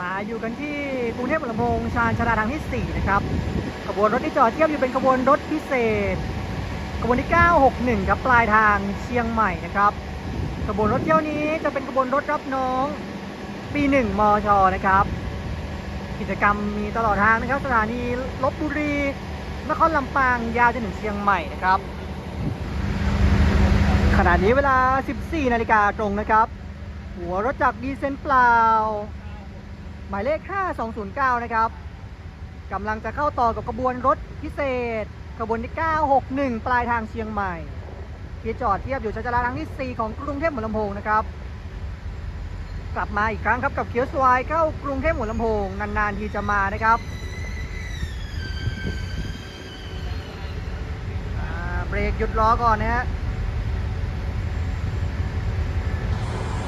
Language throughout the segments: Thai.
มาอยู่กันที่กรุงเทพมหานครชานชาลาทางที่ 4 นะครับขบวนรถที่จอดเทียบอยู่เป็นขบวนรถพิเศษขบวนที่ 961 ครับปลายทางเชียงใหม่นะครับขบวนรถเที่ยวนี้จะเป็นขบวนรถรับน้องปี 1 มชนะครับ กิจกรรมมีตลอดทางนะครับ สถานีลบบุรีนครลำปางยาวจนถึงเชียงใหม่นะครับ ขณะนี้เวลา 14 นาฬิกาตรงนะครับ หัวรถจักรดีเซลเปล่า หมายเลข 5209 นะครับกำลังจะเข้าต่อกับขบวนรถพิเศษขบวนที่ 961 ปลายทางเชียงใหม่ ที่จอดเทียบอยู่ชานชาลาทางที่ 4 ของกรุงเทพหัวลำโพงนะครับ กลับมาอีกครั้งครับกับเคียวสวายเข้ากรุงเทพหัวลำโพงนานๆทีจะมานะครับเบรกหยุดล้อก่อนนะฮะ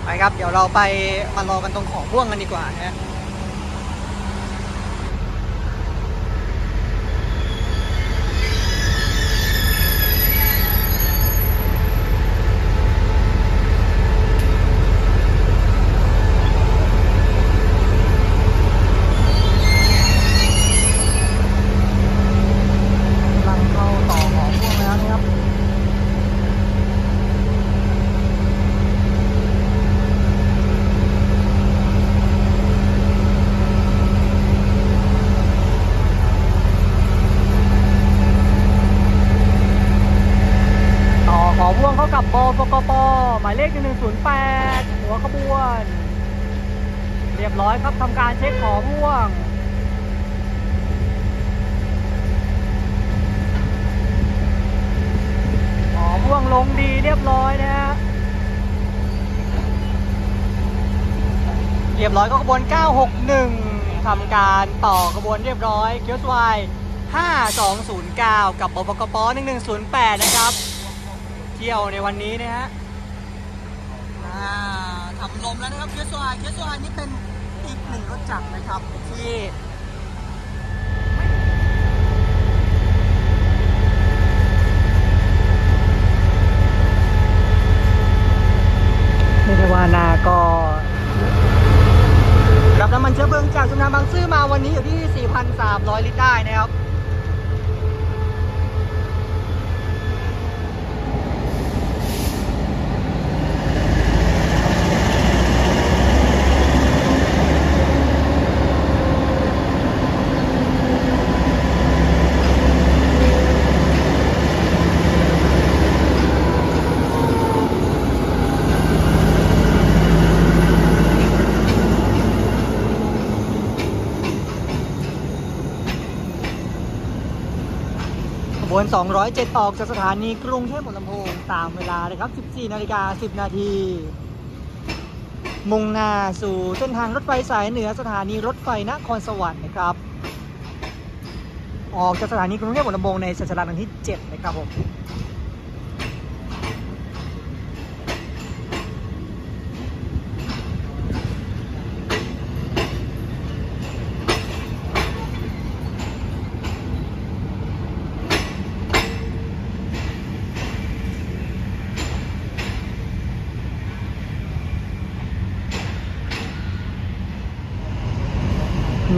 ไปครับ เดี๋ยวเราไปมารอกันตรงของพ่วงกันดีกว่านะฮะ กำลังเข้าต่อของพ่วงแล้วนะครับ ต่อขอพ่วงเข้ากับบปกปหมายเลข 1108 หัวขบวน เรียบร้อย ครับทำการเช็คขอพ่วง ขอพ่วงลงดีเรียบร้อยนะฮะเรียบร้อยก็ขบวน 961ทำการต่อขบวนเรียบร้อยเคียวสวาย5209 กับบกป1108 นะครับ เที่ยวในวันนี้นะฮะทำลมแล้วนะครับเคียวสวายเคียวสวายนี่เป็น หนึ่งรถจักรนะครับที่ เรียกได้ว่านาก็รับน้ำมันเชื้อเพลิงจากชุมทางบางซื่อมาวันนี้อยู่ที่ 4,300 ลิตรได้นะครับ ขบ วน 207 ออกจากสถานีกรุงเทพหัวลำโพงตามเวลาเลยครับ 14 นาฬิกา 10 นาที มุ่งหน้าสู่เส้นทางรถไฟสายเหนือสถานีรถไฟนครสวรรค์นะครับ ออกจากสถานีกรุงเทพหัวลำโพงในสัญลักษณ์ที่ 7 นะครับผม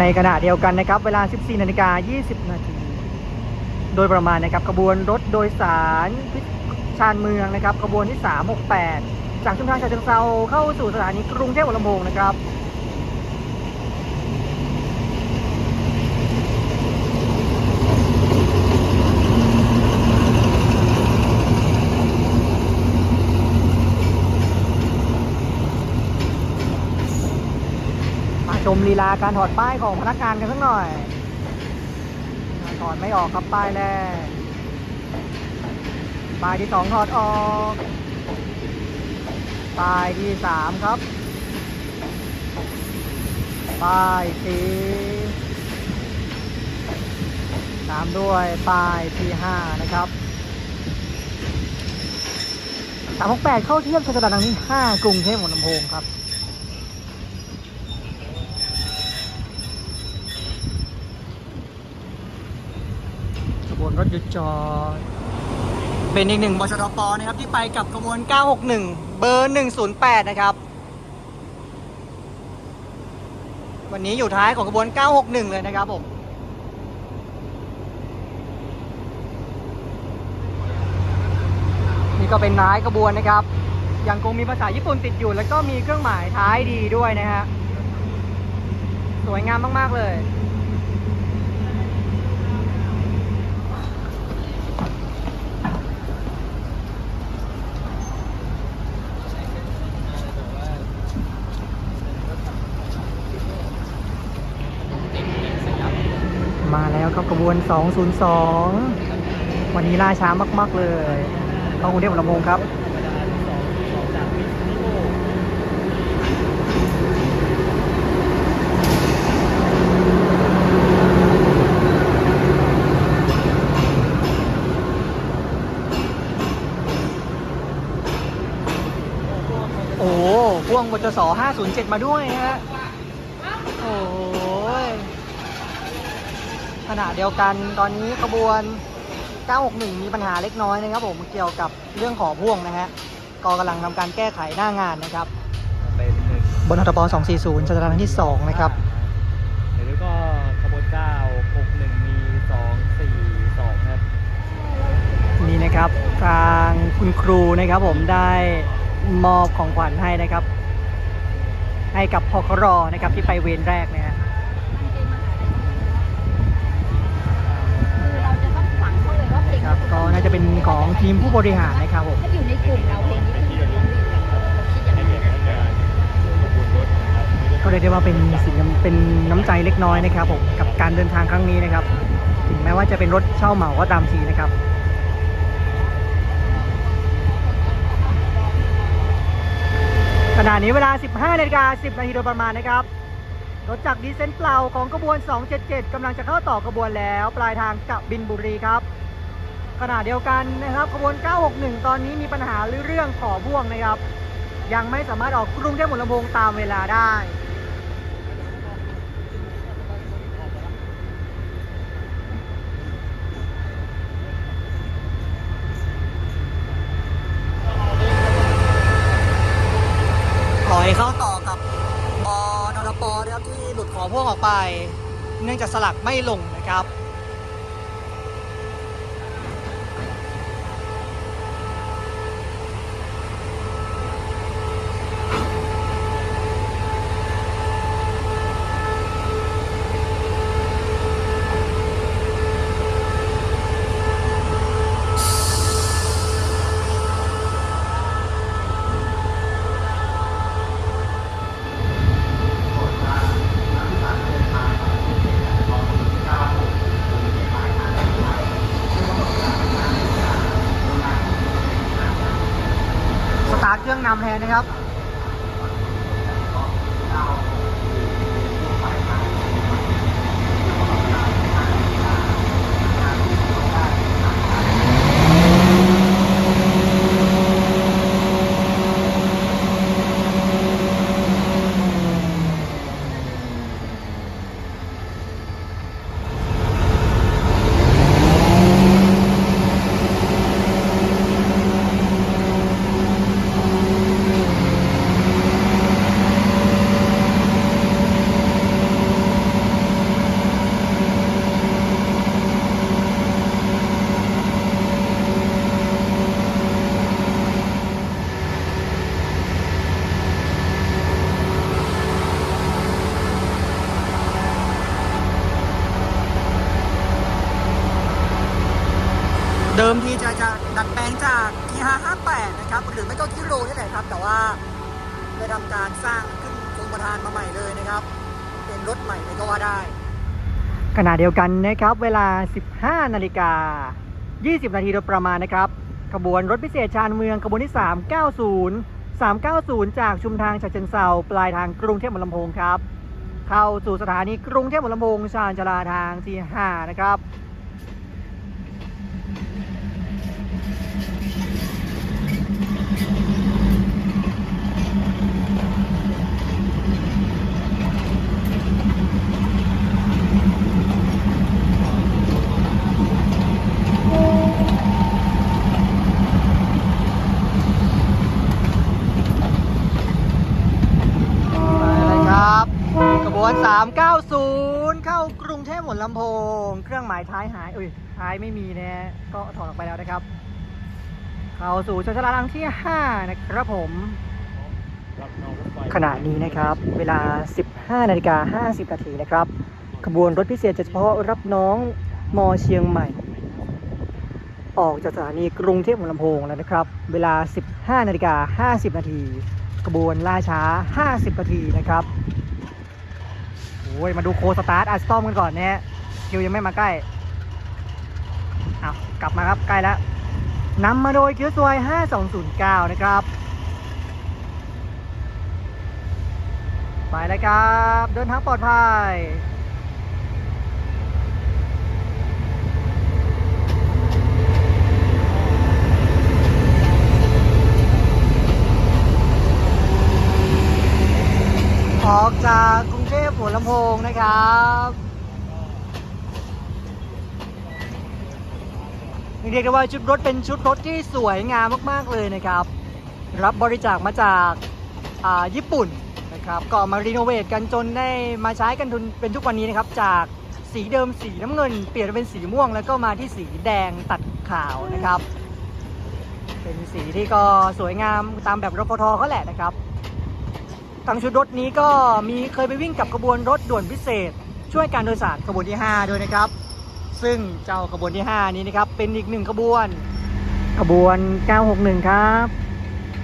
ในขณะเดียวกันนะครับ เวลา 14นาฬิกา20 นาที โดยประมาณนะครับขบวนรถโดยสารพิชานเมืองนะครับขบวนที่ 368 จากชุมทางฉะเชิงเซาเข้าสู่สถานีกรุงเทพหัวลำโพงนะครับ มาชมลีลาการถอดป้ายของพนักงานกันสักหน่อย ถอดไม่ออกครับป้ายแรกป้ายที่สองถอดออกป้ายที่สามครับ ป้ายสี่ตามด้วยป้ายที่ห้านะครับสามหกแปดเข้าเทียบสถานีห้ากรุงเทพหัวลำโพงครับ นรถหยุดจอด เป็นอีกหนึ่งบชทปนะครับ ที่ไปกับขบวน 961 เบอร์ 108 นะครับ วันนี้อยู่ท้ายของขบวน 961 เลยนะครับผมนี่ก็เป็นท้ายขบวนนะครับ ยังคงมีภาษาญี่ปุ่นติดอยู่ แล้วก็มีเครื่องหมายท้ายดีด้วยนะฮะสวยงามมาก ๆ เลย มา แล้วครับกระบวน 202 วันนี้ล่าช้ามาก ๆ เลยต้องกรุงเทพมหานครครับโอ้พ่วงบจส507 มาด้วยฮะ โอ้ ขณะเดียวกันตอนนี้ขบวน 961 มีปัญหาเล็กน้อยนะครับผมเกี่ยวกับเรื่องของพ่วงนะฮะก็กำลังทำการแก้ไขหน้างานนะครับเป็นหนึ่งบนทบ240สถานีที่ 2 นะครับแล้วก็ขบวนเก้าหกหนึ่งมีสองสี่สองครับ นี่นะครับทางคุณครูนะครับผมได้มอบของขวัญให้นะครับ ให้กับพครนะครับที่ไปเวรแรกนะฮะ ครับ ก็น่าจะเป็นของทีมผู้บริหารนะครับผมถ้าอยู่ในกลุ่มเราเองนี่คือก็เรียกได้ว่าเป็นสิ่งเป็นน้ำใจเล็กน้อยนะครับผมกับการเดินทางครั้งนี้นะครับ ถึงแม้ว่าจะเป็นรถเช่าเหมาก็ตามทีนะครับขณะนี้เวลา 15นาฬิกา10 นาทีโดยประมาณนะครับ รถจากดีเซนเปล่าของขบวน 277 กำลังจะเข้าต่อขบวนแล้ว ปลายทางกะบินบุรีครับ ขณะเดียวกันนะครับขบวน 961 ตอนนี้มีปัญหาเรื่องขอพ่วงนะครับ ยังไม่สามารถออกกรุงเทพมหานครตามเวลาได้ขอให้เข้าต่อกับบอนรปนะครับที่หลุดขอพ่วงออกไป เนื่องจากสลักไม่ลงนะครับำแทนนะครับ เดิมทีจะจะดัดแปลงจากทีฮา58 นะครับ หรือไม่ก็กิโลนี่แหละครับ แต่ว่าได้ทำการสร้างขึ้นทรงประธานมาใหม่เลยนะครับ เป็นรถใหม่เลยก็ว่าได้ ข ณะเดียวกันนะครับ เวลา 15 นาฬิกา 20 นาทีโดยประมาณนะครับ ขบวนรถพิเศษชานเมืองขบวนที่ 390 390 จากชุมทางฉะเชิงเซาปลายทางกรุงเทพมหานครครับ เข้าสู่สถานีกรุงเทพมหานครชานชาลาทางที่5นะครับ มาเลยครับขบวน ร 390 เข้ากรุงเทพหัวลำโพง เครื่องหมายท้ายหายอุ้ยท้ายไม่มีนะก็ถอดออกไปแล้วนะครับ เข้าสู่ชนชลาลังที่ 5 นะครับผม ขณะนี้นะครับ เวลา 15นาฬิกา50นาทีนะครับ ขบวนรถพิเศษเฉพาะรับน้องมอเชียงใหม่ ออกจากสถานีกรุงเทพหัวลำโพงแล้วนะครับ เวลา 15นาฬิกา50นาทีขบวนล่าช้า 50นาทีนะครับ โอ้ยมาดูโคสตาร์ทอัสตอมกันก่อนนะฮะคิวยังไม่มาใกล้เอากลับมาครับใกล้แล้วนำมาโดยคิวซวย5209 นะครับไปแล้วครับ เดินทางปลอดภัย ออกจากกรุงเทพหัวลำโพงนะครับเรียกได้ว่าชุดรถเป็นชุดรถที่สวยงามมาก ๆ เลยนะครับ รับบริจาคมาจากาญี่ปุ่นนะครับก็เอมารีโนเวทกันจนได้มาใช้กันจนเป็นทุกวันนี้นะครับ จากสีเดิมสีน้ำเงิน เปลี่ยนเป็นสีม่วงแล้วก็มาที่สีแดงตัดขาวนะครับ เป็นสีที่ก็สวยงามตามแบบรฟทเขาแหละนะครับ ทางชุดรถนี้ก็มีเคยไปวิ่งกับขบวนรถด่วนพิเศษ ช่วยการโดยสารขบวนที่ 5 ด้วยนะครับ ซึ่งเจ้าขบวนที่ 5 นี้นะครับเป็นอีกหนึ่งขบวน ขบวน 961 ครับ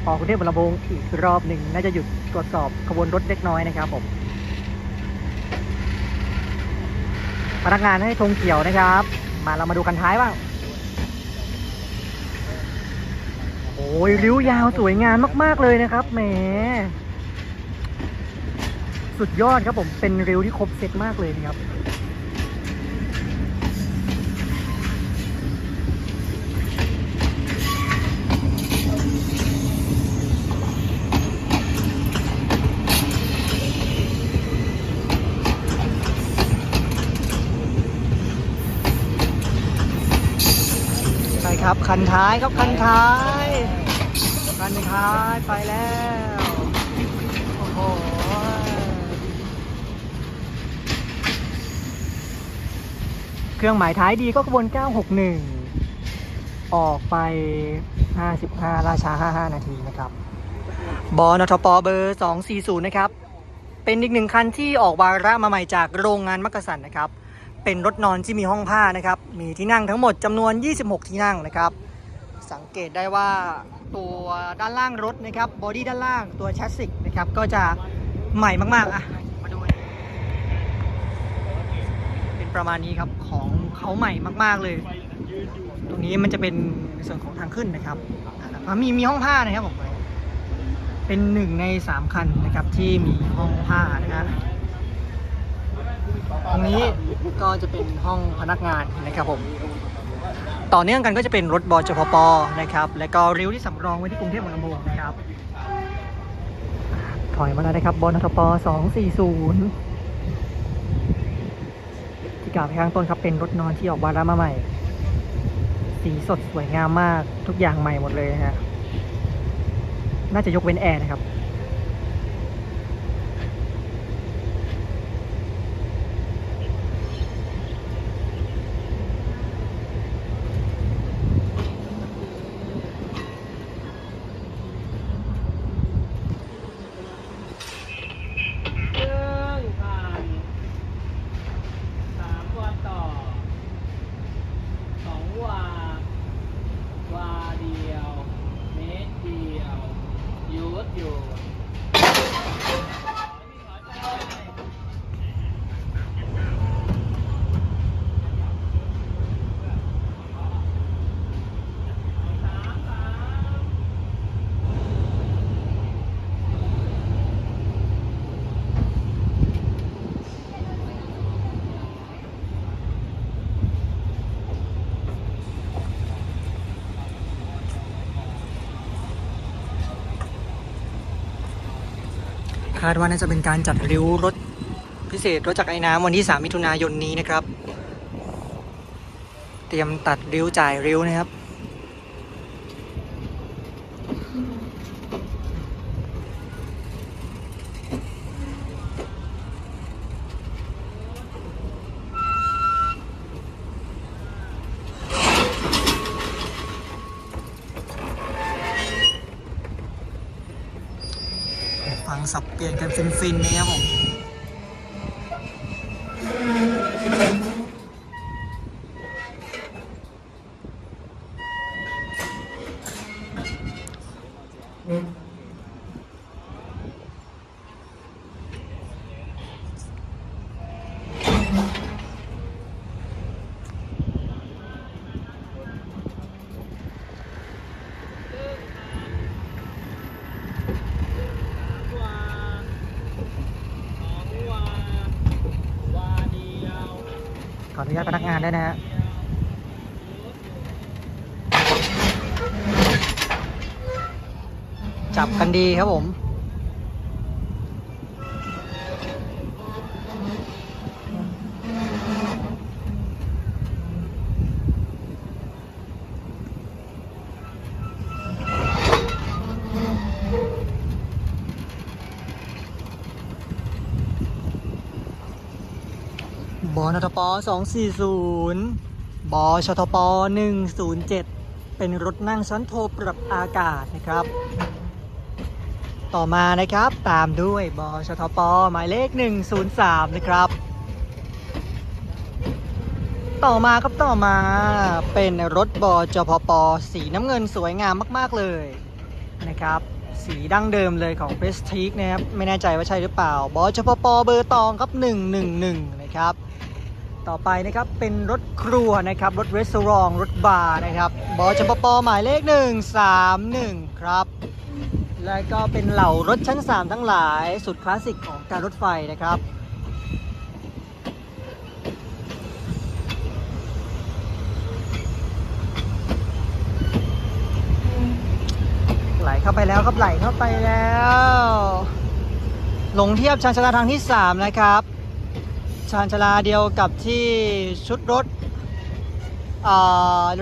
ออกกรุงเทพบรรพงอีกรอบหนึ่งน่าจะหยุดตรวจสอบขบวนรถเล็กน้อยนะครับผมพนักงานให้ธงเขียวนะครับ มาเรามาดูคันท้ายบ้างโอ้ยริ้วยาวสวยงามมาก ๆ เลยนะครับแหม สุดยอดครับผมเป็นริ้วที่ครบเซตมากเลยนะครับใช่ครับคันท้ายครับคันท้ายคันท้ายไปแล้ว โอ้โห เครื่องหมายท้ายดีก็ขบวน 961 ออกไป 55 ราชา 55 นาทีนะครับ บอนทปเบอร์ 240 นะครับ เป็นอีกหนึ่งคันที่ออกวาระมาใหม่จากโรงงานมักกะสันนะครับ เป็นรถนอนที่มีห้องผ้านะครับ มีที่นั่งทั้งหมดจำนวน 26 ที่นั่งนะครับ สังเกตได้ว่าตัวด้านล่างรถนะครับ บอดี้ด้านล่างตัวแชสซิกนะครับ ก็จะใหม่มากๆอะ มาดูกันเประมาณนี้ครับของเขาใหม่มาก ๆเลย ตรงนี้มันจะเป็นส่วนของทางขึ้นนะครับมีมีห้องผ้านะครับผมเป็นหนึ่งในสามคันนะครับที่มีห้องผ้านะฮะตรงนี้ก็จะเป็นห้องพนักงานนะครับผมต่อเนื่องกันก็จะเป็นรถบจพปนะครับและก็ริ้วที่สำรองไว้ที่กรุงเทพมหานครนะครับถอยมาแล้วนะครับบนทป240ที่ กล่าวไปข้างต้นครับเป็นรถนอนที่ออกวาระมาใหม่ สีสดสวยงามมากทุกอย่างใหม่หมดเลยนะฮะน่าจะยกเว้นแอร์นะครับ เครื่องผ่านสามวันต่อสองวาวา เดียว เมตรเดียวหยุดอยู่ คาดว่าน่าจะเป็นการจัดริ้วรถพิเศษรถจักรไอ้น้ำวันที่ 3 มิถุนายนนี้นะครับ เตรียมตัดริ้วจ่ายริ้วนะครับสับเปลี่ยนกันฟินๆนะครับผม วาสองวาวาเดียว ขออนุ ญาตพนักงานได้นะฮะจับกันดีครับผม บนทป 240 บชทป 107 เป็นรถนั่งชั้นโทรปรับอากาศนะครับ ต่อมานะครับตามด้วยบชทป หมายเลข 103 นะครับ ต่อมาครับต่อมาเป็นรถบจพป สีน้ำเงินสวยงามมาก ๆ เลยนะครับสีดั้งเดิมเลยของ p r e s t i g e นะครับ ไม่แน่ใจว่าใช่หรือเปล่าบจพปเบอร์ตองครับ 111 นะครับ ต่อไปนะครับเป็นรถครัวนะครับ รถรีสอร์ทรถบาร์นะครับบจพปหมายเลข 131 ครับ และก็เป็นเหล่ารถชั้น 3 ทั้งหลายสุดคลาสสิกของการรถไฟนะครับไหลเข้าไปแล้วครับไหลเข้าไปแล้ว ลงเทียบชานชาลาทางที่ 3 นะครับ ชานชาลาเดียวกับที่ชุดรถ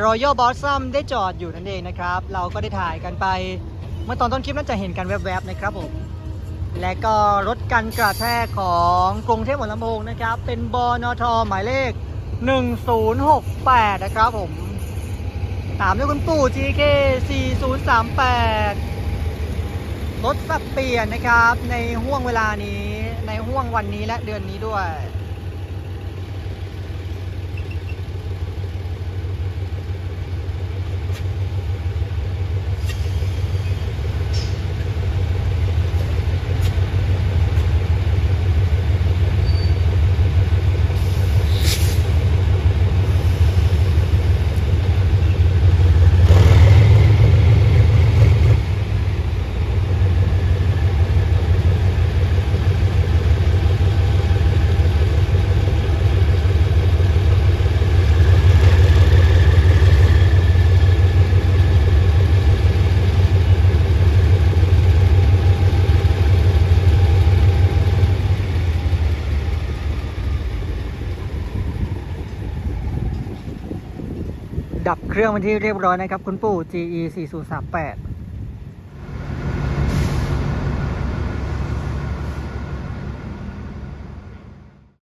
รอยัลบอสซัมได้จอดอยู่นั่นเองนะครับ เราก็ได้ถ่ายกันไป เมื่อตอนต้นคลิปน่าจะเห็นกันแวบๆนะครับผม และก็รถกันกระแทกของกรุงเทพมหานครนะครับ เป็นบนทหมายเลข 1068 นะครับผม ตามด้วยคุณปู่ GK 4038 รถสับเปลี่ยนนะครับในห่วงเวลานี้ในห่วงวันนี้และเดือนนี้ด้วย ดับ เครื่องเป็นที่เรียบร้อยนะครับ คุณปู่ GE 4038